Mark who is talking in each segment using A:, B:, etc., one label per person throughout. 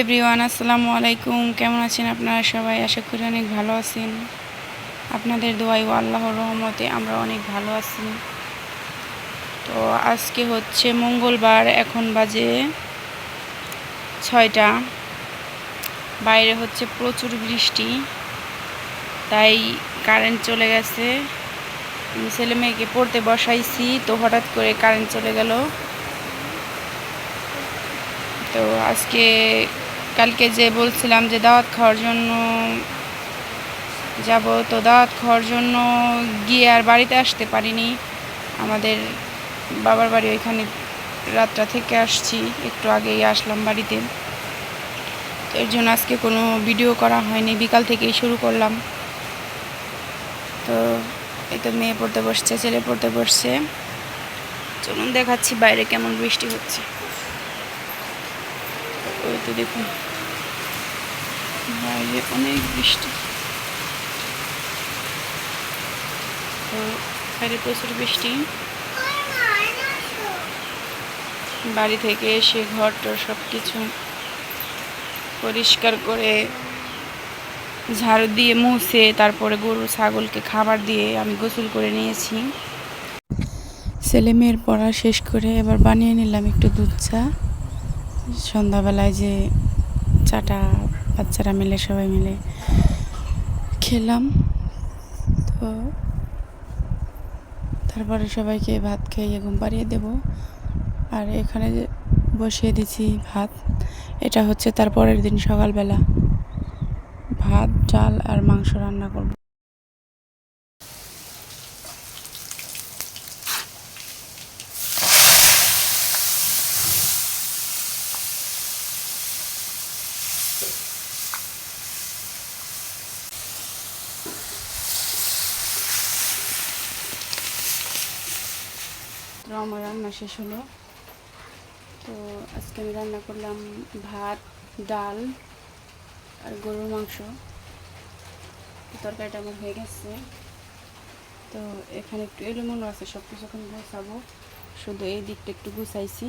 A: Everyone আসসালামু আলাইকুম। কেমন আছেন আপনারা সবাই? আশা করি অনেক ভালো আছেন। আপনাদের দোয়াই ও আল্লাহর রহমতে আমরা অনেক ভালো আছি। তো আজকে হচ্ছে মঙ্গলবার, এখন বাজে ছয়টা। বাইরে হচ্ছে প্রচুর বৃষ্টি, তাই কারেন্ট চলে গেছে। ছেলে মেয়েকে পড়তে বসাইছি, তো হঠাৎ করে কারেন্ট চলে গেল। তো আজকে কালকে যে বলছিলাম যে দাওয়াত খাওয়ার জন্য যাব, তো দাওয়াত খাওয়ার জন্য গিয়ে আর বাড়িতে আসতে পারিনি। আমাদের বাবার বাড়ি ওইখানে রাতটা থেকে আসছি, একটু আগেই আসলাম বাড়িতে। তো এর জন্য আজকে কোনো ভিডিও করা হয়নি, বিকাল থেকেই শুরু করলাম। তো এই তো মেয়ে পড়তে বসছে, ছেলে পড়তে বসছে। চলুন দেখাচ্ছি বাইরে কেমন বৃষ্টি হচ্ছে। তো দেখুন, বাইরে অনেক বৃষ্টি। তো বাইরে প্রচুর বৃষ্টি। বাড়ি থেকে এসে ঘর টর সব কিছু পরিষ্কার করে ঝাড়ু দিয়ে মুছে তারপরে গরু, ছাগলকে খাবার দিয়ে আমি গোসল করে নিয়েছি। ছেলে মেয়ের পড়া শেষ করে এবার বানিয়ে নিলাম একটু দুধ চা। সন্ধ্যাবেলায় যে চাটা বাচ্চারা মিলে, সবাই মিলে খেলাম। তো তারপরে সবাইকে ভাত খাইয়ে ঘুম পাড়িয়ে দেব। আর এখানে যে বসিয়ে দিছি ভাত, এটা হচ্ছে তার পরের দিন সকালবেলা। ভাত, ডাল আর মাংস রান্না করব। আমার রান্না শেষ হলো। তো আজকে আমি রান্না করলাম ভাত, ডাল আর গরুর মাংস। তরকারিটা আমার হয়ে গেছে। তো এখানে একটু এলোমেলো আছে সব কিছু এখন গোছাবো। শুধু এই দিকটা একটু গুছাইছি।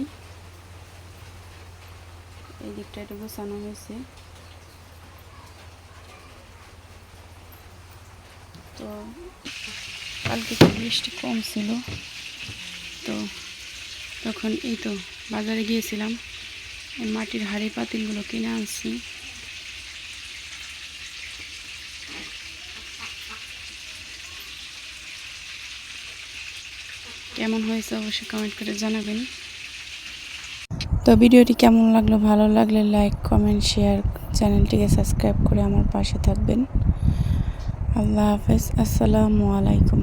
A: এই দিকটা একটু গোছানো হয়েছে। তো কালকে বৃষ্টি কম ছিল। তো তখন এই তো বাজারে গিয়েছিলাম। মাটির হাড়ি পাতিলগুলো কিনে আনছি। কেমন হয়েছে অবশ্যই কমেন্ট করে জানাবেন। তো ভিডিওটি কেমন লাগল, ভালো লাগলে লাইক কমেন্ট শেয়ার চ্যানেলটিকে সাবস্ক্রাইব করে আমার পাশে থাকবেন। আল্লাহ হাফেজ, আসসালামু আলাইকুম।